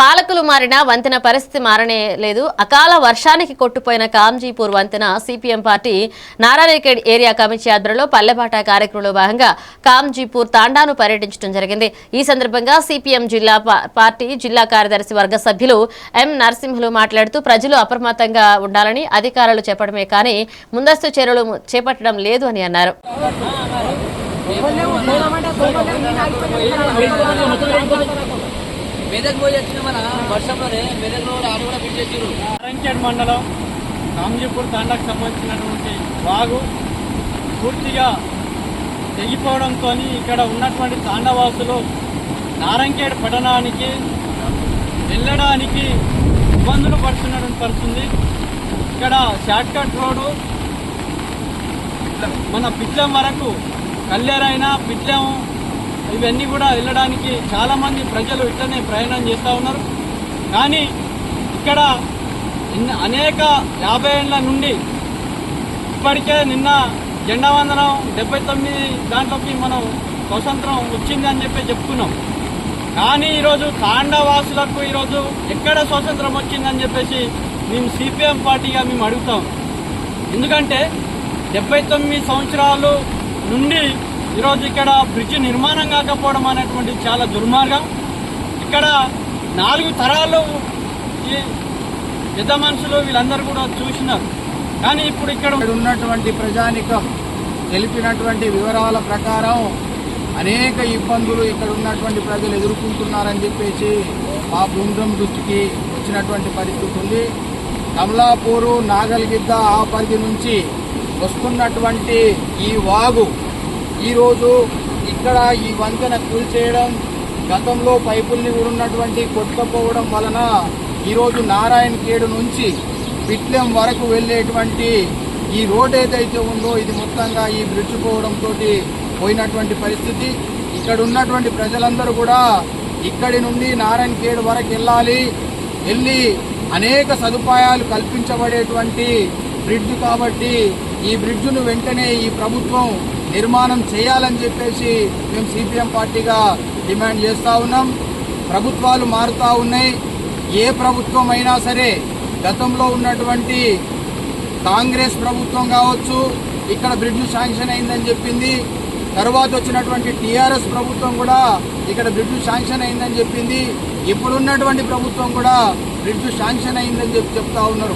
పాలకులు మారిన వంతెన పరిస్థితి మారనే లేదు. అకాల వర్షానికి కొట్టుపోయిన కాంజీపూర్ వంతెన CPM party Narayankhed area committee ఆధ్వర్యంలో పల్లెపాట కార్యక్రమంలో భాగంగా కాంజీపూర్ తాండాను పర్యటించడం జరిగింది. ఈ సందర్భంగా సిపిఎం జిల్లా పార్టీ జిల్లా కార్యదర్శి వర్గ సభ్యులు ఎం నరసింహులు మాట్లాడుతూ ప్రజలు అప్రమత్తంగా ఉండాలని అధికారులు చెప్పడమే కానీ ముందస్తు చర్యలు చేపట్టడం లేదు అని అన్నారు. మెదక్ పోయి వచ్చిన మన వర్షంలోనే మెదక్ రోడ్ ఆడ కూడా ఫిట్ చేసిరు మండలం కాంజీపూర్ తాండాకు సంబంధించినటువంటి వాగు పూర్తిగా తెగిపోవడంతో ఇక్కడ ఉన్నటువంటి తాండవాసులు నారంకేడ్ పట్టణానికి వెళ్ళడానికి ఇబ్బందులు పడుతున్నటువంటి పరిస్థితుంది ఇక్కడ షార్ట్కట్ రోడ్డు మన పిట్లం వరకు కల్లేరైనా పిట్లం ఇవన్నీ కూడా వెళ్ళడానికి చాలామంది ప్రజలు ఇట్లనే ప్రయాణం చేస్తూ ఉన్నారు. కానీ ఇక్కడ అనేక యాభై ఏళ్ళ నుండి ఇప్పటికే నిన్న జెండా వందనం డెబ్బై తొమ్మిది దాంట్లోకి మనం స్వతంత్రం వచ్చింది అని చెప్పి చెప్పుకున్నాం. కానీ ఈరోజు తాండవాసులకు ఈరోజు ఎక్కడ స్వాతంత్రం వచ్చిందని చెప్పేసి మేము సిపిఎం పార్టీగా మేము అడుగుతాం. ఎందుకంటే డెబ్బై తొమ్మిది సంవత్సరాలు నుండి ఈరోజు ఇక్కడ బ్రిడ్జ్ నిర్మాణం కాకపోవడం అనేటువంటి చాలా దుర్మార్గం. ఇక్కడ నాలుగు తరాలు ఈ పెద్ద మనుషులు వీళ్ళందరూ కూడా చూసినారు. కానీ ఇప్పుడు ఇక్కడ ఉన్నటువంటి ప్రజానికం తెలిపినటువంటి వివరాల ప్రకారం అనేక ఇబ్బందులు ఇక్కడ ఉన్నటువంటి ప్రజలు ఎదుర్కొంటున్నారని చెప్పేసి మా బృందం దృష్టికి వచ్చినటువంటి పరిస్థితి ఉంది. కమలాపూరు నాగల్గిద్ద ఆ పరిధి నుంచి వస్తున్నటువంటి ఈ వాగు ఈరోజు ఇక్కడ ఈ వంతెన కూల్చేయడం గతంలో పైపుల్ని ఉన్నటువంటి కొట్టుకపోవడం వలన ఈరోజు నారాయణ కేడు నుంచి పిట్లెం వరకు వెళ్ళేటువంటి ఈ రోడ్ ఏదైతే ఉందో ఇది మొత్తంగా ఈ బ్రిడ్జ్ పోవడంతో పోయినటువంటి పరిస్థితి. ఇక్కడ ఉన్నటువంటి ప్రజలందరూ కూడా ఇక్కడి నుండి నారాయణ కేడు వరకు వెళ్ళాలి వెళ్ళి అనేక సదుపాయాలు కల్పించబడేటువంటి బ్రిడ్జ్ కాబట్టి ఈ బ్రిడ్జ్ను వెంటనే ఈ ప్రభుత్వం నిర్మాణం చేయాలని చెప్పేసి మేము సిపిఎం పార్టీగా డిమాండ్ చేస్తూ ఉన్నాం. ప్రభుత్వాలు మారుతూ ఉన్నాయి. ఏ ప్రభుత్వం అయినా సరే గతంలో ఉన్నటువంటి కాంగ్రెస్ ప్రభుత్వం కావచ్చు ఇక్కడ బ్రిడ్జ్ శాంక్షన్ అయిందని చెప్పింది. తర్వాత వచ్చినటువంటి టీఆర్ఎస్ ప్రభుత్వం కూడా ఇక్కడ బ్రిడ్జ్ శాంక్షన్ అయిందని చెప్పింది. ఇప్పుడున్నటువంటి ప్రభుత్వం కూడా బ్రిడ్జ్ శాంక్షన్ అయిందని చెప్పి చెప్తా ఉన్నారు.